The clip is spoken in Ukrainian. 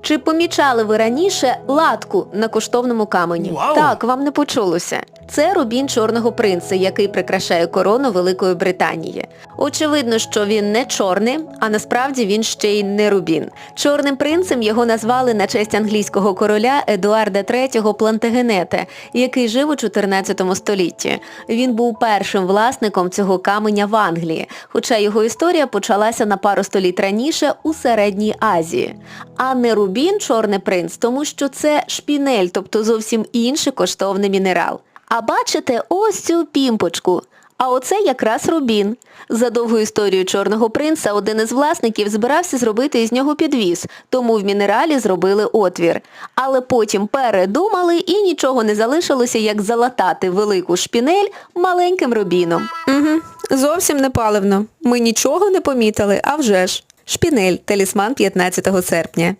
Чи помічали ви раніше латку на коштовному камені? Вау! Так, вам не почулося. Це рубін чорного принца, який прикрашає корону Великої Британії. Очевидно, що він не чорний, а насправді він ще й не рубін. Чорним принцем його назвали на честь англійського короля Едуарда III Плантагенета, який жив у 14 столітті. Він був першим власником цього каменя в Англії, хоча його історія почалася на пару століть раніше у Середній Азії. А не рубін чорний принц, тому що це шпінель, тобто зовсім інший коштовний мінерал. А бачите ось цю пімпочку. А оце якраз рубін. За довгу історію чорного принца один із власників збирався зробити із нього підвіз, тому в мінералі зробили отвір. Але потім передумали і нічого не залишилося, як залатати велику шпінель маленьким рубіном. Угу, зовсім не паливно. Ми нічого не помітили, а вже ж. Шпінель, талісман 15 серпня.